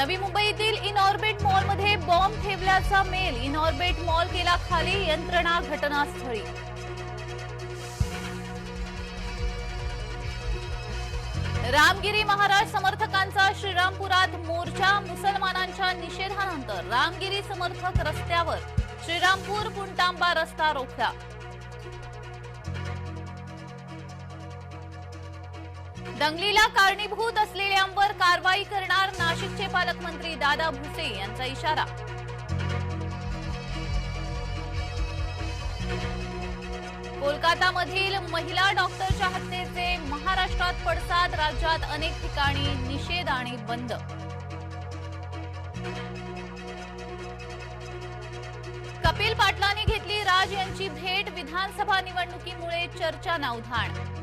नवी मुंबईतील इनऑर्बिट मॉलमध्ये बॉम्ब ठेवल्याचा मेल. इनऑर्बिट मॉल केला खाली यंत्रणा घटनास्थळी. रामगिरी महाराज समर्थकांचा श्रीरामपुरात मोर्चा मुसलमानांच्या निषेधानंतर. रामगिरी समर्थक रस्त्यावर. श्रीरामपूर पुंटांबा रस्ता रोखला. दंगलीला कारणीभूत असलेल्यांवर कारवाई करणार नाशिकचे पालकमंत्री दादा भुसे यांचा इशारा. कोलकातामधील महिला डॉक्टरच्या हत्येचे महाराष्ट्रात पडसाद राज्यात अनेक ठिकाणी निषेध आणि बंद. कपिल पाटलांनी घेतली राज यांची भेट विधानसभा निवडणुकीमुळे चर्चा नावधाण.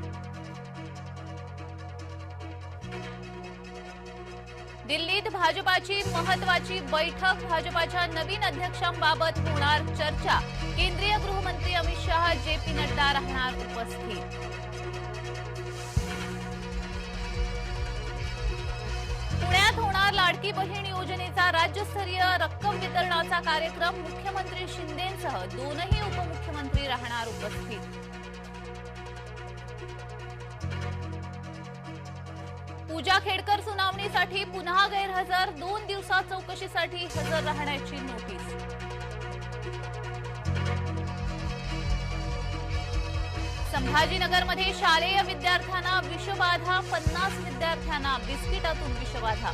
दिल्लीत भाजपाची महत्वाची बैठक भाजपाच्या नवीन अध्यक्षांबाबत होणार चर्चा. केंद्रीय गृहमंत्री अमित शहा जे पी नड्डा राहणार उपस्थित. पुण्यात होणार लाडकी बहीण योजनेचा राज्यस्तरीय रक्कम वितरणाचा कार्यक्रम मुख्यमंत्री शिंदेसह दोनही उपमुख्यमंत्री राहणार उपस्थित. पूजा खेडकर सुनावणीसाठी पुन्हा गैरहजर. दोन दिवसात चौकशीसाठी हजर राहण्याची नोटीस. संभाजीनगरमध्ये शालेय विद्यार्थ्यांना विषबाधा पन्नास विद्यार्थ्यांना बिस्किटातून विषबाधा.